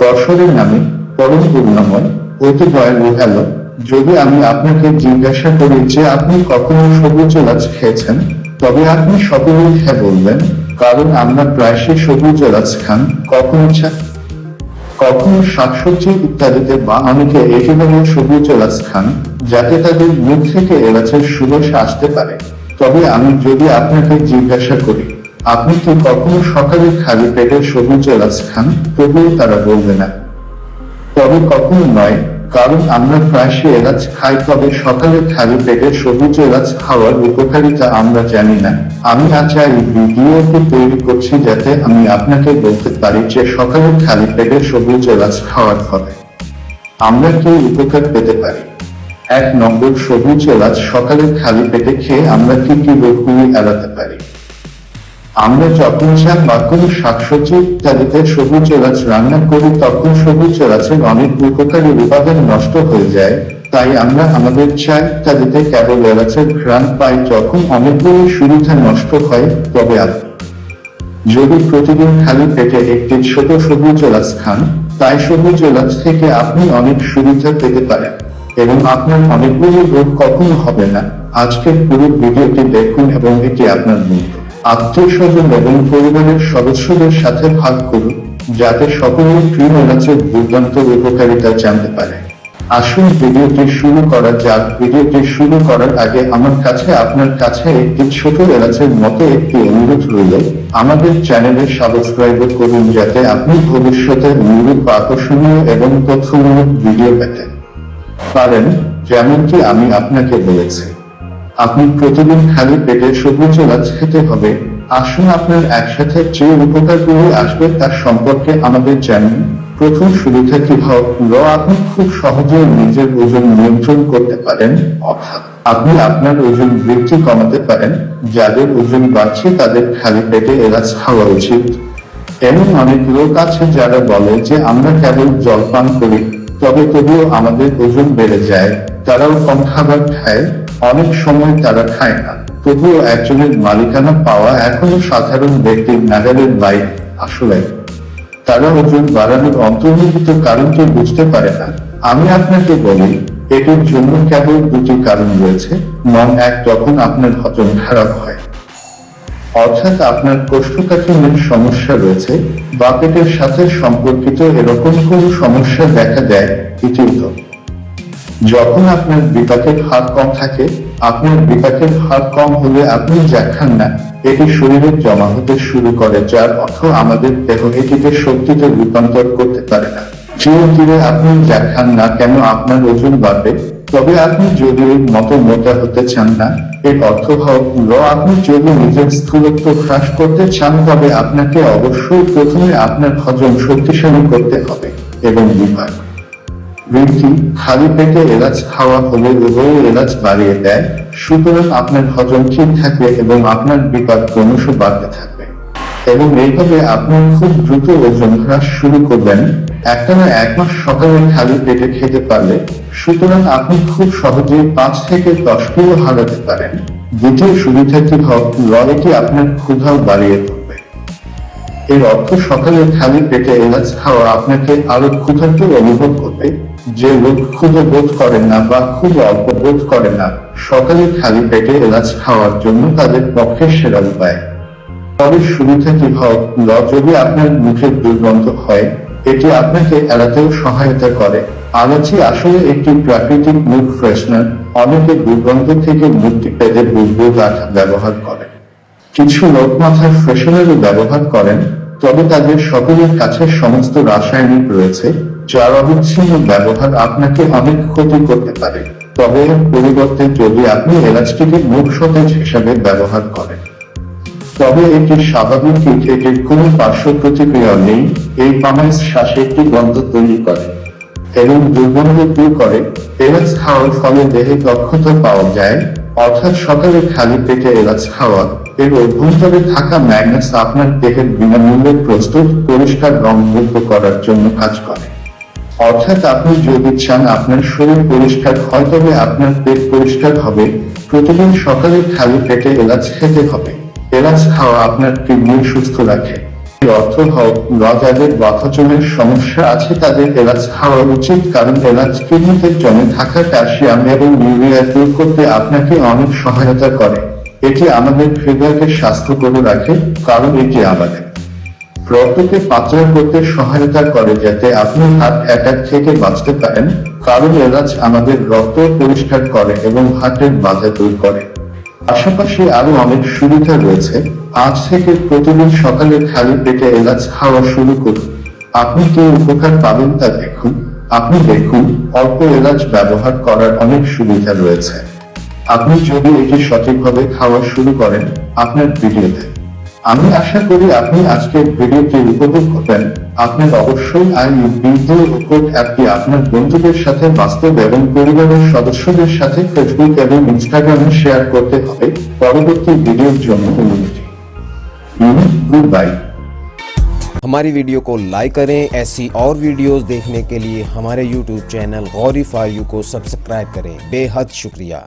কসরের নামে পরম করুণাময়, অতি দয়ালু, হ্যালো, যদি আমি আপনাকে জিজ্ঞাসা করি যে আপনি কখনো সবুজ এলাচ খেয়েছেন? তবে আপনি সকলেই হ্যাঁ বলবেন, কারণ আমরা প্রায়শই সবুজ এলাচ খান, কখনো চা কখনো শাকসবজি ইত্যাদিতে বা অনেকে একেবারে সবুজ এলাচ খান, যাতে তাদের মুখ থেকে এলাচের সুবাস আসতে পারে? তবে আমি যদি আপনাকে জিজ্ঞাসা করি আপনি কি কখনো সকালে খালি পেটে সবুজ এলাচ খান? তবুও তারা বলবে না। তবে কখনো নয়, কারণ আমরা প্রায়শই এলাচ খাই, তবে সকালে খালি পেটে সবুজ এলাচ খাওয়ার উপকারিতা আমরা জানি না। আমি আজ এই ভিডিওটি তৈরি করছি যাতে আমি আপনাকে বলতে পারি যে সকালে খালি পেটে সবুজ এলাচ খাওয়ার ফলে আমরা কি উপকার পেতে পারি? এক নম্বর, সবুজ এলাচ সকালে খালি পেটে খেয়ে আমরা কি কি রোগগুলি এড়াতে পারি? আমরা যখন চা বা কোনো শাকসবজি ইত্যাদিতে সবুজ এলাচ রান্না করি, তখন সবুজ এলাচের অনেক উপকারী উপাদান নষ্ট হয়ে যায়। তাই আমরা আমাদের চা ইত্যাদিতে কেবল এলাচের ঘ্রাণ পাই। যখন অনেকগুলি সুবিধা নষ্ট হয়, তবে আপনি যদি প্রতিদিন খালি পেটে একটি ছোট সবুজ এলাচ খান, তাই সবুজ এলাচ থেকে আপনি অনেক সুবিধা পেতে পারেন এবং আপনার অনেকগুলি রোগ কখনো হবে না। আজকের পুরো ভিডিওটি দেখুন এবং এটি আপনার বন্ধু আত্মীয় স্বজন এবং পরিবারের সদস্যদের সাথে ভাগ করুন, যাতে সকলেই প্রিয় এলাচের দুর্দান্ত উপকারিতা জানতে পারে। আসুন ভিডিওটি শুরু করা যাক। ভিডিওটি শুরু করার আগে আমার কাছে, আপনার কাছে একটি ছোট এলাচের মতো একটি অনুরোধ রইল। আমাদের চ্যানেলে সাবস্ক্রাইব করুন, যাতে আপনি ভবিষ্যতে অনুরূপ আকর্ষণীয় এবং তথ্যমূলক ভিডিও পেতে পারেন, যেমনটি আমি আপনাকে বলেছি। আপনি প্রতিদিন খালি পেটে সবুজ এলাচ খেতে হবে। আসুন আপনার একসাথে যে উপকারগুলি আসবে তার সম্পর্কে আমাদের জানুন প্রথম সুবিধা কি হলো আপনি খুব সহজে নিজের ওজন নিয়ন্ত্রণ করতে পারেন, অর্থাৎ আপনি আপনার ওজন বৃদ্ধি কমাতে পারেন, যাদের ওজন বাড়ছে তাদের খালি পেটে এলাচ খাওয়া উচিত। এমন অনেক লোক আছে যারা বলে যে, আমরা কেবল জল পান করি, তবে তবুও আমাদের ওজন বেড়ে যায়। তারাও কম খাবার খায়। অনেক সময় তারা খায় না। তবুও একজনের মালিকানা পাওয়া এখনও সাধারণ ব্যক্তির নাগালের বাইরে আসলে। তারা ওজন বাড়ানোর অন্তর্নিহিত কারণটি বুঝতে পারে না। আমি আপনাকে বলি, এটির জন্য কেবল দুটি কারণ রয়েছে মন এক, যখন আপনার হজম খারাপ হয়। অর্থাৎ আপনার কোষ্ঠকাঠিন্যের সমস্যা রয়েছে বা পেটের সাথে সম্পর্কিত এরকম কোনো সমস্যা দেখা দেয় তৃতীয়ত যখন আপনার বিপাকের হার কম থাকে, আপনার বিপাকের হার কম হলে আপনি যা খান না। এটি শরীরে জমা হতে শুরু করে, যার অর্থ আমাদের দেহ এটিকে শক্তিতে রূপান্তর করতে পারে না। ধীরে আপনি যা খান না কেন আপনার ওজন বাড়বে? তবে আপনি যদি মতো মোটা হতে চান না, এর অর্থ হলো, আপনি যদি নিজের স্থূলত্ব হ্রাস করতে চান, তবে আপনাকে অবশ্যই প্রথমে আপনার হজম শক্তিশালী করতে হবে এবং বিভাগ বৃদ্ধি খালি পেটে এলাচ খাওয়া হলে উভয় এলাচ বাড়িয়ে দেয়। সুতরাং আপনার হজম ঠিক থাকবে এবং আপনার বিপাদ ক্রমশ বাড়তে থাকবে। এবং এইভাবে আপনি খুব দ্রুত ওজন হ্রাস শুরু করবেন। একটানা এক মাস সকালে খালি পেটে খেতে পারলে সুতরাং আপনি খুব সহজেই পাঁচ থেকে দশ কিলো হারাতে পারেন। দ্বিতীয় সুবিধাটি হল এটি আপনার ক্ষুধাও বাড়িয়ে তুলবে এর অর্থ সকালে খালি পেটে এলাচ খাওয়া আপনাকে আরও ক্ষুধার্ত অনুভব করবে। যে লোক ক্ষুধা বোধ করে না বা খুব অল্প বোধ করে না, সকালে খালি পেটে এলাচ খাওয়ার জন্য তাদের পক্ষে সেরা উপায়। তবে সুবিধাটি হল যদি আপনার মুখের দুর্গন্ধ হয়, এটি আপনাকে এড়াতেও সহায়তা করে। আলাচি আসলে একটি প্রাকৃতিক মুখ ফ্রেশনার, অনেকে দুর্গন্ধ থেকে মুক্তি পেতে রাখা ব্যবহার করে। কিছু লোক মাথার ফ্রেশনারও ব্যবহার করেন তবে তাদের সকলের কাছে সমস্ত রাসায়নিক রয়েছে যার অবিচ্ছিন্ন ব্যবহার আপনাকে অনেক ক্ষতি করতে পারে। তবে এর পরিবর্তে যদি আপনি এলাচটিকে মুখ সতেজ হিসাবে ব্যবহার করেন, তবে এটি স্বাভাবিক এটির কোনো পার্শ্ব প্রতিক্রিয়া নেই, এই পামাইস শ্বাসে একটি গন্ধ তৈরি করে। এবং দুর্গন্ধ দূর করে, এলাচ খাওয়ার ফলে দেহে দক্ষতা পাওয়া যায়, অর্থাৎ সকালে খালি পেটে এলাচ খাওয়া এর অভ্যন্তরে থাকা ম্যাগনাস আপনার দেহের বিনামূল্যে প্রস্তুত, পরিষ্কার রং মুক্ত করার জন্য কাজ করে। অর্থাৎ আপনি যদি চান আপনার শরীর পরিষ্কার হয়, তবে আপনার পেট পরিষ্কার হবে। প্রতিদিন সকালে খালি পেটে এলাচ খেতে হবে। এলাচ খাওয়া আপনার কিডনি সুস্থ রাখে। অর্থ হোক বা যাদের বাথচমের সমস্যা আছে তাদের এলাচ খাওয়া উচিত, কারণ এলাচ কিডনিতে জমে থাকা ক্যালসিয়াম এবং ইউরিয়া দূর করতে আপনাকে অনেক সহায়তা করে। এটি আমাদের হৃদয়কে স্বাস্থ্যকর রাখে, কারণ এটি আমাদের। রক্তকে পাতলা করতে সহায়তা করে যাতে আপনি হার্ট অ্যাটাক থেকে বাঁচতে পারেন, কারণ এলাচ আমাদের রক্ত পরিষ্কার করে এবং হার্টের বাধা দূর করে। পাশাপাশি আরও অনেক সুবিধা রয়েছে। আজ থেকে প্রতিদিন সকালে খালি পেটে এলাচ খাওয়া শুরু করুন। আপনি কি উপকার পাবেন তা দেখুন। আপনি দেখুন, অল্প এলাচ ব্যবহার করার অনেক সুবিধা রয়েছে। আপনি যদি এটি সঠিকভাবে খাওয়া শুরু করেন আপনার ভিডিওতে আমি আশা করি আপনি আজকের ভিডিওটি উপভোগ করবেন আপনার অবশ্যই আই বৃদ্ধ উপর অ্যাপটি আপনার বন্ধুদের সাথে বাস্তব এবং পরিবারের সদস্যদের সাথে ফেসবুক এবং ইনস্টাগ্রামে শেয়ার করতে হবে পরবর্তী ভিডিওর জন্য অনুমতি গুড বাই हमारी वीडियो को लाइक करें ऐसी और वीडियोस देखने के लिए हमारे YouTube channel Gauri for you को सब्सक्राइब करें बेहद शुक्रिया